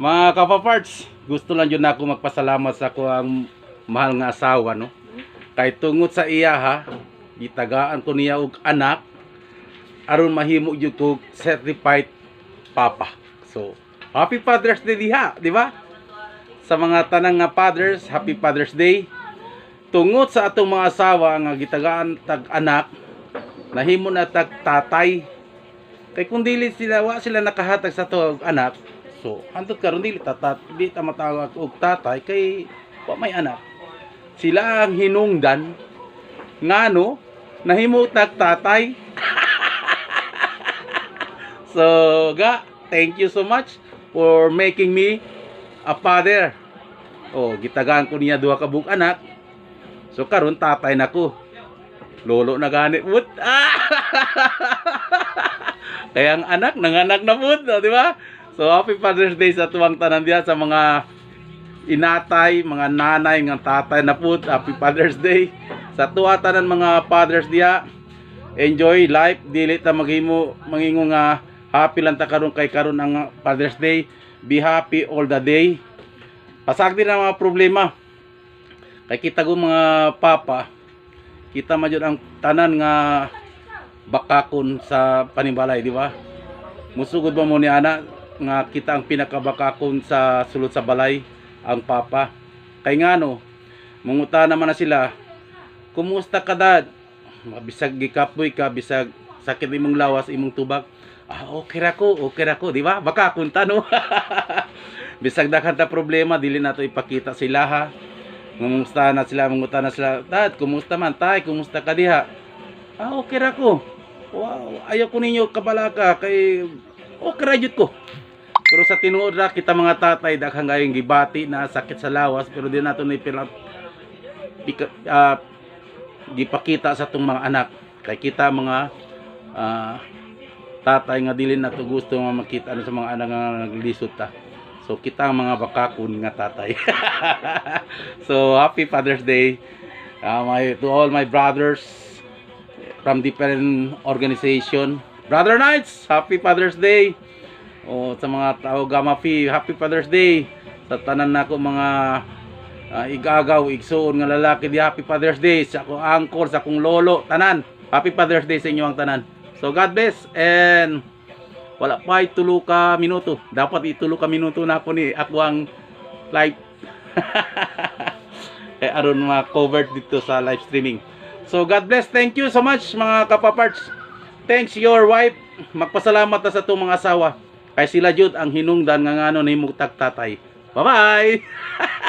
Mga kapaparts, gusto lang yun ako magpasalamat sa ako ang mahal nga asawa, no? Kay tungod sa iya ha, gitagaan ko niya og anak, aron mahimo jud ko certified papa. So, happy Father's Day diha, di ba? Sa mga tanang nga fathers, happy Father's Day. Tungod sa atong mga asawa nga gitagaan tag anak, nahimo na tag tatay. Kay kung dili sila wa sila nakahatag sa to anak, so antud karon dili tatat di ta matawag og tatay kay wa may anak. Sila ang hinungdan ngano nahimo tag tatay. so ga, thank you so much for making me a father. Oh, gitagaan ko niya duha ka bug anak. So karon tatay na ko. Lolo na gani put. Ah! Kaya ang anak nanganak na put, oh, di ba? So happy Father's Day sa tuwang tanan diya sa mga inatay, mga nanay, nga tatay na put. Happy Father's Day sa tuwa tanan mga fathers diya. Enjoy life, dili ta maghimo mangingo nga happy lang ta karon kay karon ang Father's Day. Be happy all the day. Pasagdi na mga problema. Kay kita ko mga papa, kita man ang tanan nga bakakon sa panibalay, di ba? Musugod ba mo ni ana nga kita ang pinakabakakon sa sulod sa balay ang papa. Kay ngano, munguta naman na sila, kumusta ka dad? Bisag gikapoy ka, bisag sakit imong lawas, imong tubag. Ah, okay ra ko, okay ra ko, di ba? Bakakon ta no. bisag daghan ta problema, dili nato ipakita sila ha. Kumusta na sila, munguta na sila, Dad, kumusta man, tay, kumusta ka diha? Ah, okay ra ko. Wow, ayaw ko ninyo kabalaka kay okay ra jud ko. Pero sa tinuod ra kita mga tatay daghang gayong gibati na sakit sa lawas pero di nato ni pila pika, ah, gipakita sa tong mga anak kay kita mga ah, tatay nga dili nato gusto nga makita ano sa mga anak nga naglisod ta. So kita ang mga bakakon nga tatay. so happy Father's Day uh, my, to all my brothers from different organization. Brother Knights, happy Father's Day. O sa mga tao Gamma Phi, happy Father's Day. Sa tanan nako mga ah, igagaw, igsuon nga lalaki di happy Father's Day. Sa akong uncle, sa akong lolo, tanan. Happy Father's Day sa inyo ang tanan. So God bless and wala pa itulo ka minuto. Dapat itulo ka minuto na ako ni ako ang live. eh aron ma-cover dito sa live streaming. So God bless. Thank you so much mga kapaparts. Thanks your wife. Magpasalamat na sa itong mga asawa. Kay sila jud ang hinungdan nga ngano ni tatay. Bye-bye.